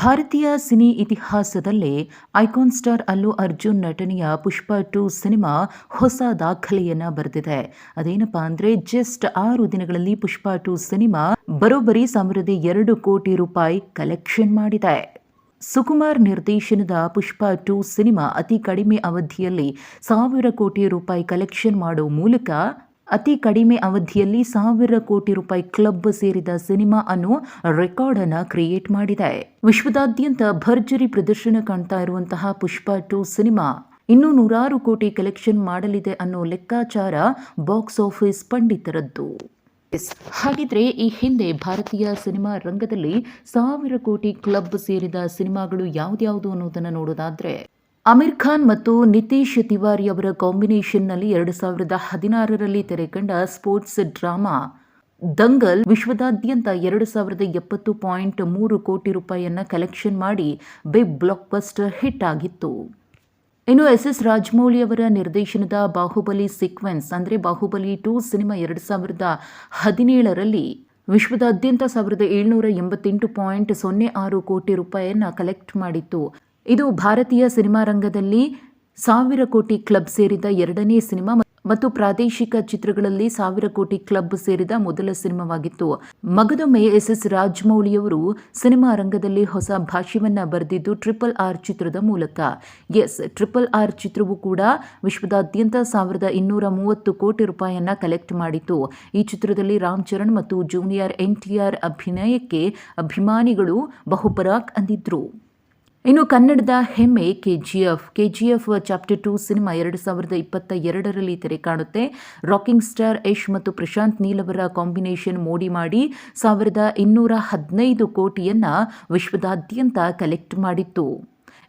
ಭಾರತೀಯ ಸಿನಿ ಇತಿಹಾಸದಲ್ಲೇ icon star Allu Arjun ನಟನೆಯ ಪುಷ್ಪ ಟು ಸಿನಿಮಾ ಹೊಸ ದಾಖಲೆಯನ್ನ ಬರೆದಿದೆ. ಅದೇನಪ್ಪಾ ಅಂದ್ರೆ ಜಸ್ಟ್ ಆರು ದಿನಗಳಲ್ಲಿ ಪುಷ್ಪ ಟು ಸಿನಿಮಾ ಬರೋಬ್ಬರಿ ಸಮೃದ್ಧಿ ಎರಡು ಕೋಟಿ ರೂಪಾಯಿ ಕಲೆಕ್ಷನ್ ಮಾಡಿದೆ. ಸುಕುಮಾರ್ ನಿರ್ದೇಶನದ ಪುಷ್ಪ ಟು ಸಿನಿಮಾ ಅತಿ ಕಡಿಮೆ ಅವಧಿಯಲ್ಲಿ ಸಾವಿರ ಕೋಟಿ ರೂಪಾಯಿ ಕಲೆಕ್ಷನ್ ಮಾಡೋ ಮೂಲಕ ಅತಿ ಕಡಿಮೆ ಅವಧಿಯಲ್ಲಿ ಸಾವಿರ ಕೋಟಿ ರೂಪಾಯಿ ಕ್ಲಬ್ ಸೇರಿದ ಸಿನಿಮಾ ಅನ್ನೋ ರೆಕಾರ್ಡ್ ಅನ್ನು ಕ್ರಿಯೇಟ್ ಮಾಡಿದೆ. ವಿಶ್ವದಾದ್ಯಂತ ಭರ್ಜರಿ ಪ್ರದರ್ಶನ ಕಾಣ್ತಾ ಇರುವಂತಹ ಪುಷ್ಪ ಟು ಸಿನಿಮಾ ಇನ್ನೂ ನೂರಾರು ಕೋಟಿ ಕಲೆಕ್ಷನ್ ಮಾಡಲಿದೆ ಅನ್ನೋ ಲೆಕ್ಕಾಚಾರ ಬಾಕ್ಸ್ ಆಫೀಸ್ ಪಂಡಿತರದ್ದು. ಹಾಗಿದ್ರೆ ಈ ಹಿಂದೆ ಭಾರತೀಯ ಸಿನಿಮಾ ರಂಗದಲ್ಲಿ ಸಾವಿರ ಕೋಟಿ ಕ್ಲಬ್ ಸೇರಿದ ಸಿನಿಮಾಗಳು ಯಾವ್ದ್ಯಾವುದು ಅನ್ನೋದನ್ನ ನೋಡೋದಾದ್ರೆ ಅಮೀರ್ ಖಾನ್ ಮತ್ತು ನಿತೀಶ್ ತಿವಾರಿ ಅವರ ಕಾಂಬಿನೇಷನ್ನಲ್ಲಿ ಎರಡು ಸಾವಿರದ ಹದಿನಾರರಲ್ಲಿ ತೆರೆಕಂಡ ಸ್ಪೋರ್ಟ್ಸ್ ಡ್ರಾಮಾ, ದಂಗಲ್, ವಿಶ್ವದಾದ್ಯಂತ ಎರಡು ಸಾವಿರದ ಎಪ್ಪತ್ತು ಪಾಯಿಂಟ್ ಮೂರು ಕೋಟಿ ರೂಪಾಯಿಯನ್ನು ಕಲೆಕ್ಷನ್ ಮಾಡಿ ಬಿಗ್ ಬ್ಲಾಕ್ ಬಸ್ಟರ್ ಹಿಟ್ ಆಗಿತ್ತು. ಇನ್ನು ಎಸ್ ಎಸ್ ರಾಜಮೌಳಿ ಅವರ ನಿರ್ದೇಶನದ ಬಾಹುಬಲಿ ಸೀಕ್ವೆನ್ಸ್ ಅಂದರೆ ಬಾಹುಬಲಿ ಟು ಸಿನಿಮಾ ಎರಡು ಸಾವಿರದ ಹದಿನೇಳರಲ್ಲಿ ವಿಶ್ವದಾದ್ಯಂತ ಸಾವಿರದ ಏಳ್ನೂರ ಎಂಬತ್ತೆಂಟು ಪಾಯಿಂಟ್ ಸೊನ್ನೆ ಆರು ಕೋಟಿ ರೂಪಾಯಿಯನ್ನು ಕಲೆಕ್ಟ್ ಮಾಡಿತ್ತು. ಇದು ಭಾರತೀಯ ಸಿನಿಮಾ ರಂಗದಲ್ಲಿ ಸಾವಿರ ಕೋಟಿ ಕ್ಲಬ್ ಸೇರಿದ ಎರಡನೇ ಸಿನಿಮಾ ಮತ್ತು ಪ್ರಾದೇಶಿಕ ಚಿತ್ರಗಳಲ್ಲಿ ಸಾವಿರ ಕೋಟಿ ಕ್ಲಬ್ ಸೇರಿದ ಮೊದಲ ಸಿನಿಮಾವಾಗಿತ್ತು. ಮಗದೊಮ್ಮೆ ಎಸ್ ಎಸ್ ರಾಜಮೌಳಿಯವರು ಸಿನಿಮಾ ರಂಗದಲ್ಲಿ ಹೊಸ ಭಾಷ್ಯವನ್ನ ಬರೆದಿದ್ದು ಟ್ರಿಪಲ್ ಆರ್ ಚಿತ್ರದ ಮೂಲಕ. ಎಸ್, ಟ್ರಿಪಲ್ ಆರ್ ಚಿತ್ರವು ಕೂಡ ವಿಶ್ವದಾದ್ಯಂತ ಸಾವಿರದ ಇನ್ನೂರ ಮೂವತ್ತು ಕೋಟಿ ರೂಪಾಯಿಯನ್ನ ಕಲೆಕ್ಟ್ ಮಾಡಿತು ಈ ಚಿತ್ರದಲ್ಲಿ ರಾಮ್ ಚರಣ್ ಮತ್ತು ಜೂನಿಯರ್ ಎನ್ಟಿಆರ್ ಅಭಿನಯಕ್ಕೆ ಅಭಿಮಾನಿಗಳು ಬಹುಪರಾಕ್ ಅಂದಿದ್ರು. ಇನ್ನು ಕನ್ನಡದ ಹೆಮ್ಮೆ ಕೆಜಿಎಫ್. ಕೆಜಿಎಫ್ ಚಾಪ್ಟರ್ ಟು ಸಿನಿಮಾ ಎರಡು ಸಾವಿರದ ಇಪ್ಪತ್ತ ಎರಡರಲ್ಲಿ ತೆರೆ ಕಾಣುತ್ತೆ. ರಾಕಿಂಗ್ ಸ್ಟಾರ್ ಯಶ್ ಮತ್ತು ಪ್ರಶಾಂತ್ ನೀಲ್ ಅವರ ಕಾಂಬಿನೇಷನ್ ಮೋಡಿ ಮಾಡಿ ಸಾವಿರದ ಇನ್ನೂರ ಹದಿನೈದು ಕೋಟಿಯನ್ನು ವಿಶ್ವದಾದ್ಯಂತ ಕಲೆಕ್ಟ್ ಮಾಡಿತ್ತು.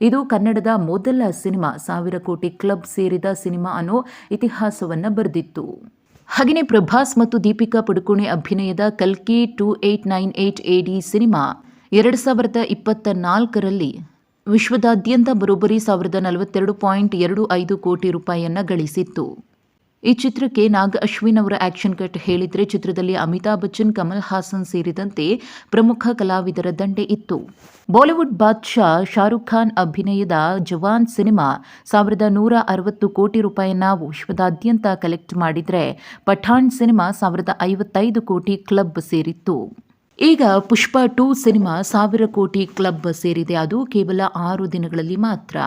ಇದು ಕನ್ನಡದ ಮೊದಲ ಸಿನಿಮಾ. ಸಾವಿರ ಕೋಟಿ ಕ್ಲಬ್ ಸೇರಿದ ಸಿನಿಮಾ ಅನ್ನೋ ಇತಿಹಾಸವನ್ನು ಬರೆದಿತ್ತು. ಹಾಗೆಯೇ ಪ್ರಭಾಸ್ ಮತ್ತು ದೀಪಿಕಾ ಪಡುಕೋಣೆ ಅಭಿನಯದ ಕಲ್ಕಿ two eight nine eight D cinema. ಎರಡು ಸಾವಿರದ ಇಪ್ಪತ್ತ ನಾಲ್ಕರಲ್ಲಿ ವಿಶ್ವದಾದ್ಯಂತ ಬರೋಬ್ಬರಿ ಸಾವಿರದ ನಲವತ್ತೆರಡು ಪಾಯಿಂಟ್ ಎರಡು ಐದು ಕೋಟಿ ರೂಪಾಯಿಯನ್ನ ಗಳಿಸಿತ್ತು. ಈ ಚಿತ್ರಕ್ಕೆ ನಾಗ ಅಶ್ವಿನ್ ಅವರ ಆಕ್ಷನ್ ಕಟ್ ಹೇಳಿದ್ರೆ ಚಿತ್ರದಲ್ಲಿ ಅಮಿತಾಬ್ ಬಚ್ಚನ್, ಕಮಲ್ ಹಾಸನ್ ಸೇರಿದಂತೆ ಪ್ರಮುಖ ಕಲಾವಿದರ ದಂಡೆ ಇತ್ತು. ಬಾಲಿವುಡ್ ಬಾದ್ಶಾ ಶಾರುಖ್ ಖಾನ್ ಅಭಿನಯದ ಜವಾನ್ ಸಿನಿಮಾ ಸಾವಿರದ ನೂರ ಅರವತ್ತು ಕೋಟಿ ರೂಪಾಯಿಯನ್ನ ವಿಶ್ವದಾದ್ಯಂತ ಕಲೆಕ್ಟ್ ಮಾಡಿದರೆ, ಪಠಾಣ್ ಸಿನಿಮಾ ಸಾವಿರದ ಐವತ್ತೈದು ಕೋಟಿ ಕ್ಲಬ್ ಸೇರಿತ್ತು. ಈಗ ಪುಷ್ಪ ಟೂ ಸಿನಿಮಾ ಸಾವಿರ ಕೋಟಿ ಕ್ಲಬ್ ಸೇರಿದೆ. ಅದು ಕೇವಲ ಆರು ದಿನಗಳಲ್ಲಿ ಮಾತ್ರ.